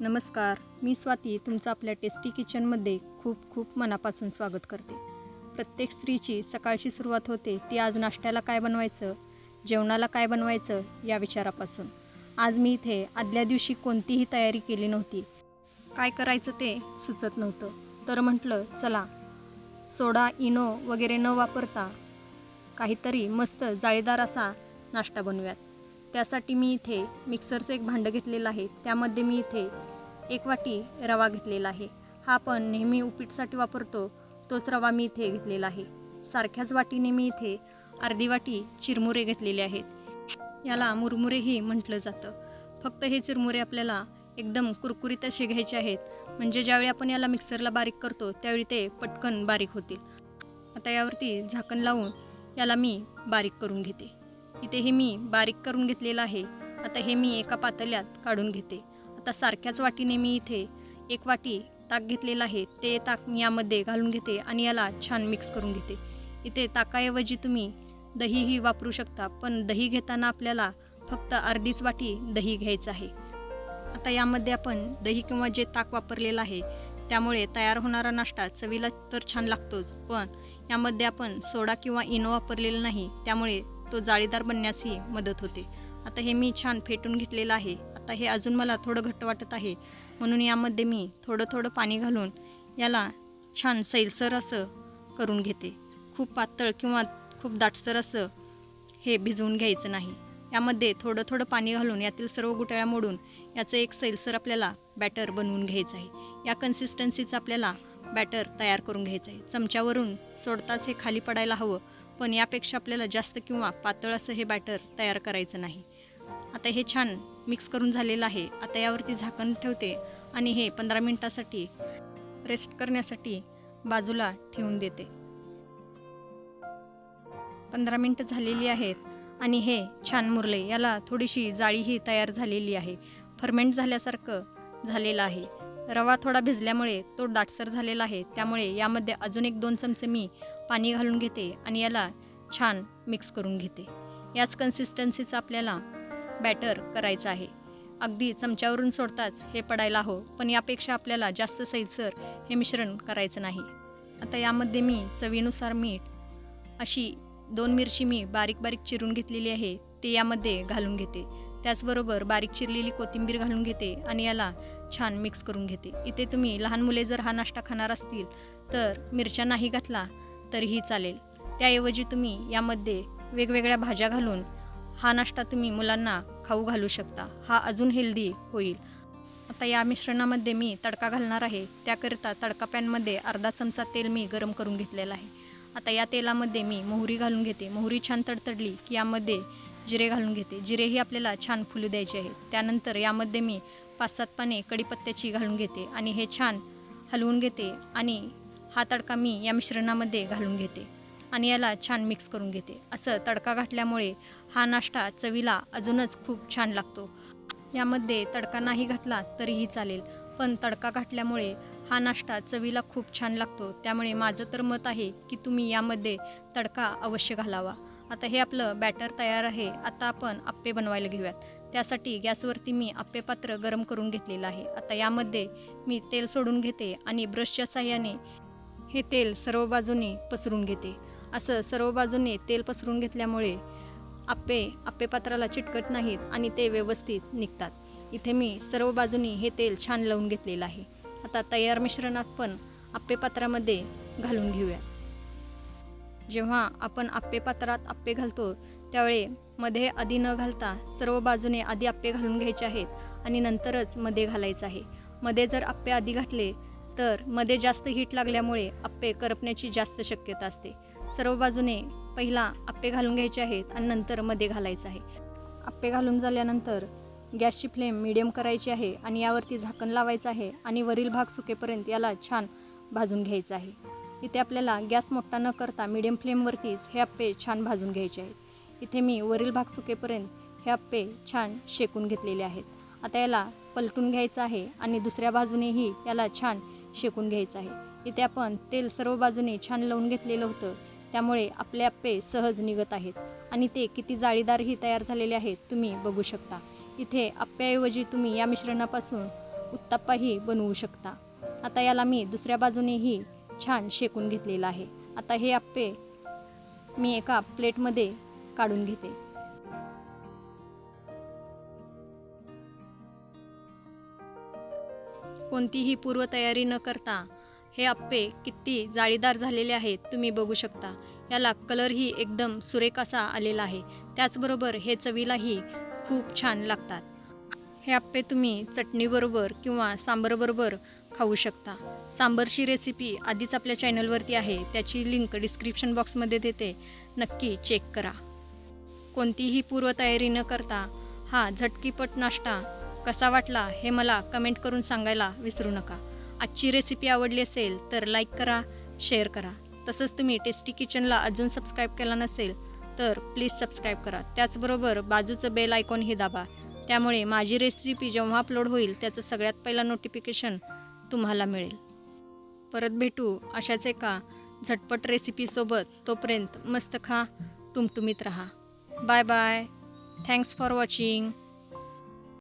नमस्कार मी स्वाती तुमचं आपल्या टेस्टी किचनमध्ये खूप खूप मनापासून स्वागत करते. प्रत्येक स्त्रीची सकाळची सुरुवात होते ती आज नाश्त्याला काय बनवायचं जेवणाला काय बनवायचं या विचारापासून. आज मी इथे आदल्या दिवशी कोणतीही तयारी केली नव्हती. काय करायचं ते सुचत नव्हतं. तर म्हटलं चला सोडा इनो वगैरे न वापरता काहीतरी मस्त जाळीदार असा नाश्ता बनवूयात. त्यासाठी मी इथे मिक्सरचं एक भांडं घेतलेलं आहे. त्यामध्ये मी इथे एक वाटी रवा घेतलेला आहे. हा आपण नेहमी उपीटसाठी वापरतो. तोच रवा मी इथे घेतलेला आहे. सारख्याच वाटीने मी इथे अर्धी वाटी चिरमुरे घेतलेले आहेत. याला मुरमुरेही म्हटलं जातं. फक्त हे चिरमुरे आपल्याला एकदम कुरकुरीत असे घ्यायचे आहेत. म्हणजे ज्यावेळी आपण याला मिक्सरला बारीक करतो त्यावेळी ते पटकन बारीक होतील. आता यावरती झाकण लावून याला मी बारीक करून घेते. इथे हे मी बारीक करून घेतलेलं आहे. आता हे मी एका पातल्यात काढून घेते. आता सारख्याच वाटीने मी इथे एक वाटी ताक घेतलेलं आहे. ते ताक मी यामध्ये घालून घेते आणि याला छान मिक्स करून घेते. इथे ताकाऐवजी तुम्ही दहीही वापरू शकता पण दही घेताना आपल्याला फक्त अर्धीच वाटी दही घ्यायचं आहे. आता यामध्ये आपण दही किंवा जे ताक वापरलेलं आहे त्यामुळे तयार होणारा नाश्ता चवीला तर छान लागतोच पण यामध्ये आपण सोडा किंवा इनो वापरलेलं नाही त्यामुळे तो जाळीदार बनण्यासही मदत होते. आता हे मी छान फेटून घेतलेलं आहे. आता हे अजून मला थोडं घट्ट वाटत आहे. म्हणून यामध्ये मी थोडं थोडं पाणी घालून याला छान सैलसर असं करून घेते. खूप पातळ किंवा खूप दाटसर असं हे भिजवून घ्यायचं नाही. यामध्ये थोडं थोडं पाणी घालून यातील सर्व गुटळ्या मोडून याचं एक सैलसर आपल्याला बॅटर बनवून घ्यायचं आहे. या कन्सिस्टन्सीचं आपल्याला बॅटर तयार करून घ्यायचं आहे. चमच्यावरून सोडताच हे खाली पडायला हवं. पण यापेक्षा आपल्याला जास्त किंवा पातळ असं हे बॅटर तयार करायचं नाही. आता हे छान मिक्स करून झालेलं आहे. आता यावरती झाकण ठेवते आणि हे पंधरा मिनटासाठी रेस्ट करण्यासाठी बाजूला ठेवून देते. पंधरा मिनटं झालेली आहेत आणि हे छान मुरले. याला थोडीशी जाळीही तयार झालेली आहे. फर्मेंट झाल्यासारखं झालेलं आहे. रवा थोडा भिजल्यामुळे तो दाटसर झालेला आहे. त्यामुळे यामध्ये अजून एक दोन चमचे मी पाणी घालून घेते आणि याला छान मिक्स करून घेते. याच कन्सिस्टन्सीचं आपल्याला बॅटर करायचं आहे. अगदी चमच्यावरून सोडताच हे पडायला हवं पण यापेक्षा आपल्याला जास्त सैलसर हे मिश्रण करायचं नाही. आता यामध्ये मी चवीनुसार मीठ अशी दोन मिरची मी बारीक बारीक चिरून घेतलेली आहे ते यामध्ये घालून घेते. त्याचबरोबर बारीक चिरलेली कोथिंबीर घालून घेते आणि याला छान मिक्स करून घेते. इथे तुम्ही लहान मुले जर हा नाश्ता खाणार असतील तर मिरच्या नाही घातला तरीही चालेल. त्याऐवजी तुम्ही यामध्ये वेगवेगळ्या भाज्या घालून हा नाश्ता तुम्ही मुलांना खाऊ घालू शकता. हा अजून हेल्दी होईल. आता या मिश्रणामध्ये मी तडका घालणार आहे. त्याकरिता तडका पॅनमध्ये अर्धा चमचा तेल मी गरम करून घेतलेलं आहे. आता या तेलामध्ये मी मोहरी घालून घेते. मोहरी छान तडतडली की यामध्ये जिरे घालून घेते. जिरेही आपल्याला छान फुलू द्यायचे आहेत त्यानंतर यामध्ये मी पाच सात पाने कडीपत्त्याची घालून घेते आणि हे छान हलवून घेते आणि हा तडका मी या मिश्रणामध्ये घालून घेते आणि याला छान मिक्स करून घेते. असं तडका घातल्यामुळे हा नाश्ता चवीला अजूनच खूप छान लागतो. यामध्ये तडका नाही घातला तरीही चालेल पण तडका घातल्यामुळे हा नाश्ता चवीला खूप छान लागतो. त्यामुळे माझं तर मत आहे की तुम्ही यामध्ये तडका अवश्य घालावा. आता हे आपलं बॅटर तयार आहे. आता आपण आप्पे बनवायला घेऊयात. त्यासाठी गॅसवरती मी आप्पे पात्र गरम करून घेतलेलं आहे. आता यामध्ये मी तेल सोडून घेते आणि ब्रशच्या साह्याने हे तेल सर्व बाजूनी पसरून घेते. असं सर्व बाजूने तेल पसरून घेतल्यामुळे आप्पे आप्पे पात्राला चिटकत नाहीत आणि ते व्यवस्थित निघतात. इथे मी सर्व बाजूनी हे तेल छान लावून घेतलेलं आहे. आता तयार मिश्रणात पण आप्पे पात्रामध्ये घालून घेऊया जेव्हा आपण आप्पे पात्रात आप्पे घालतो त्यावेळी मध्ये आधी न घालता सर्व बाजूने आधी आप्पे घालून घ्यायचे आहेत आणि नंतरच मध्ये घालायचं आहे. मध्ये जर आप्पे आधी घातले तर मध्ये जास्त हीट लागल्यामुळे आप्पे करपण्याची जास्त शक्यता असते. सर्व बाजूने पहिला आप्पे घालून घ्यायचे आहेत आणि नंतर मध्ये घालायचं आहे. आप्पे घालून झाल्यानंतर गॅसची फ्लेम मिडियम करायची आहे आणि यावरती झाकण लावायचं आहे आणि वरील भाग सुकेपर्यंत याला छान भाजून घ्यायचं आहे. इथे आपल्याला गॅस मोठा न करता मिडियम फ्लेमवरतीच हे आप्पे छान भाजून घ्यायचे आहेत. इथे मी वरील भाग सुकेपर्यंत हे आप्पे छान शेकून घेतलेले आहेत. आता याला पलटून घ्यायचं आहे आणि दुसऱ्या बाजूनेही याला छान शेकून घ्यायचं आहे. इथे आपण तेल सर्व बाजूने छान लावून घेतलेलं होतं. त्यामुळे आपले आप्पे सहज निघत आहेत. आणि ते किती जाळीदारही तयार झालेले आहेत तुम्ही बघू शकता. इथे आप्प्याऐवजी तुम्ही या मिश्रणापासून उत्ताप्पाही बनवू शकता. आता याला मी दुसऱ्या बाजूनेही छान शेकून घेतलेलं आहे. आता हे आप्पे मी एका प्लेटमध्ये काढून घेते. कोणतीही पूर्वतयारी न करता हे आप्पे किती जाळीदार झालेले आहेत तुम्ही बघू शकता. याला कलरही एकदम सुरेख असा आलेला आहे. त्याचबरोबर हे चवीलाही खूप छान लागतात. हे आप्पे तुम्ही चटणीबरोबर किंवा सांबरबरोबर खाऊ शकता. सांबरची रेसिपी आधीच आपल्या चॅनलवरती आहे. त्याची लिंक डिस्क्रिप्शन बॉक्समध्ये देते. नक्की चेक करा. कोणतीही पूर्वतयारी न करता हा झटकीपट नाश्ता कसा वाटला हे मला कमेंट करून सांगायला विसरू नका. आजची रेसिपी आवडली असेल तर लाईक करा शेअर करा. तसंच तुम्ही टेस्टी किचनला अजून सबस्क्राईब केला नसेल तर प्लीज सबस्क्राईब करा. त्याचबरोबर बाजूचं बेल आयकॉनही दाबा. त्यामुळे माझी रेसिपी जेव्हा अपलोड होईल त्याचं सगळ्यात पहिला नोटिफिकेशन तुम्हाला मिळेल. परत भेटू अशाच एका झटपट रेसिपीसोबत तोपर्यंत मस्त खा टुमटुमीत राहा. Bye bye thanks for watching